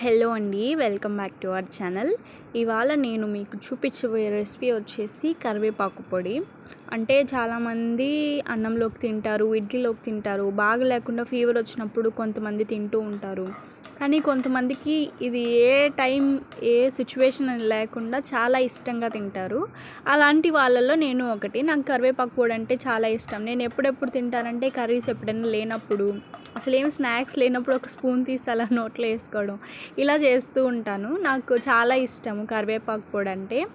Hello అండి welcome back to our channel. ఇవాళ నేను మీకు చూపించబోయే రెసిపీ వచ్చేసి కరివేపాకు పొడి. అంటే చాలామంది అన్నంలోకి తింటారు ఇడ్లీలోకి తింటారు. బాగా లేకుండా ఫీవర్ వచ్చినప్పుడు కొంతమంది తింటూ ఉంటారు. కానీ కొంతమందికి ఇది ఏ టైం ఏ సిచ్యువేషన్ అని లేకుండా చాలా ఇష్టంగా తింటారు. అలాంటి వాళ్ళల్లో నేను ఒకటి. నాకు కరివేపాకు పొడి అంటే చాలా ఇష్టం. నేను ఎప్పుడెప్పుడు తింటానంటే కర్రీస్ ఎప్పుడైనా లేనప్పుడు అసలు ఏం స్నాక్స్ లేనప్పుడు ఒక స్పూన్ తీసి అలా నోట్లో వేసుకోవడం ఇలా చేస్తూ ఉంటాను. నాకు చాలా ఇష్టము కరివేపాకు పొడి అంటే.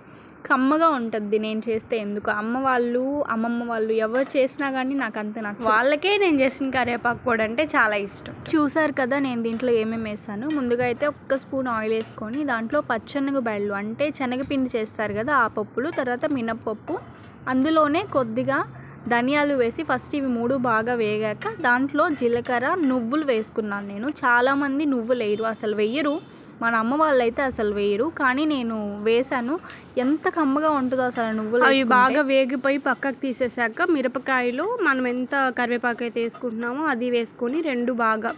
కమ్మగా ఉంటుంది నేను చేస్తే ఎందుకు? అమ్మ వాళ్ళు అమ్మమ్మ వాళ్ళు ఎవరు చేసినా కానీ నాకు అంత నాకు వాళ్ళకే నేను చేసిన కరివేపాకు పొడి అంటే చాలా ఇష్టం. చూసారు కదా నేను దీంట్లో ఏమేమి వేసాను? ముందుగా అయితే ఒక్క స్పూన్ ఆయిల్ వేసుకొని దాంట్లో పచ్చనగ బెళ్ళు అంటే శనగపిండి చేస్తారు కదా ఆ పప్పులు తర్వాత మినప్పప్పు అందులోనే కొద్దిగా ధనియాలు వేసి ఫస్ట్ ఇవి మూడు బాగా వేగాక దాంట్లో జీలకర్ర నువ్వులు వేసుకున్నాను నేను. చాలామంది నువ్వులు వేయరు అసలు వెయ్యరు మన అమ్మ వాళ్ళైతే అసలు వేయరు. కానీ నేను వేశాను. ఎంత కమ్మగా ఉంటుందో అసలు నువ్వులు అవి బాగా వేగిపోయి పక్కకు తీసేసాక మిరపకాయలు మనం ఎంత కరివేపాకు అయితే వేసుకుంటున్నామో అది వేసుకొని రెండు బాగా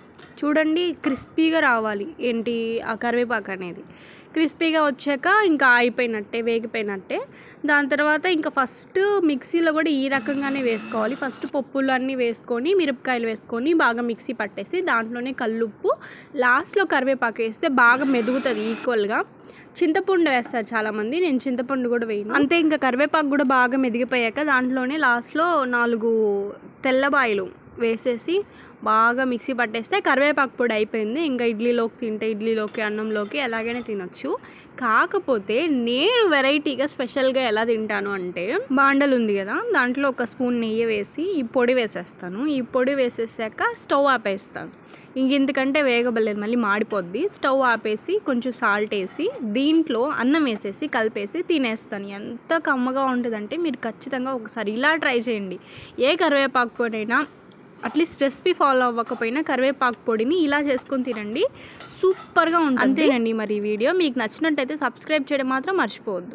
చూడండి క్రిస్పీగా రావాలి. ఏంటి? ఆ కరివేపాకు అనేది. క్రిస్పీగా వచ్చాక ఇంకా అయిపోయినట్టే వేగిపోయినట్టే. దాని తర్వాత ఇంకా ఫస్ట్ మిక్సీలో కూడా ఈ రకంగానే వేసుకోవాలి. ఫస్ట్ పప్పులు అన్నీ వేసుకొని మిరపకాయలు వేసుకొని బాగా మిక్సీ పట్టేసి దాంట్లోనే కల్లుప్పు లాస్ట్లో కరివేపాకు వేస్తే బాగా మెదుగుతుంది ఈక్వల్గా. చింతపండు వేస్తారు చాలామంది. నేను చింతపండు కూడా వేయను. అంతే ఇంకా కరివేపాకు కూడా బాగా మెదిగిపోయాక దాంట్లోనే లాస్ట్లో నాలుగు తెల్లబాయిలు వేసేసి బాగా మిక్సీ పట్టేస్తే కరివేపాకు పొడి అయిపోయింది. ఇంకా ఇడ్లీలోకి తింటే ఇడ్లీలోకి అన్నంలోకి ఎలాగైనా తినొచ్చు. కాకపోతే నేను వెరైటీగా స్పెషల్గా ఎలా తింటాను అంటే బాండలు ఉంది కదా దాంట్లో ఒక స్పూన్ నెయ్యి వేసి ఈ పొడి వేసేస్తాను. ఈ పొడి వేసేసాక స్టవ్ ఆపేస్తాను. ఇంక ఎందుకంటే వేగబలేదు మళ్ళీ మాడిపోద్ది. స్టవ్ ఆపేసి కొంచెం సాల్ట్ వేసి దీంట్లో అన్నం వేసేసి కలిపేసి తినేస్తాను. ఎంత కమ్మగా ఉంటుందంటే మీరు ఖచ్చితంగా ఒకసారి ఇలా ట్రై చేయండి. ఏ కరివేపాకు పొడైనా అట్లీస్ట్ రెసిపీ ఫాలో అవ్వకపోయినా కరివేపాకు పొడిని ఇలా చేసుకొని తినండి. సూపర్గా ఉంటుంది. అంతేనండి మరి ఈ వీడియో. మీకు నచ్చినట్టయితే సబ్స్క్రైబ్ చేయడం మాత్రం మర్చిపోవద్దు.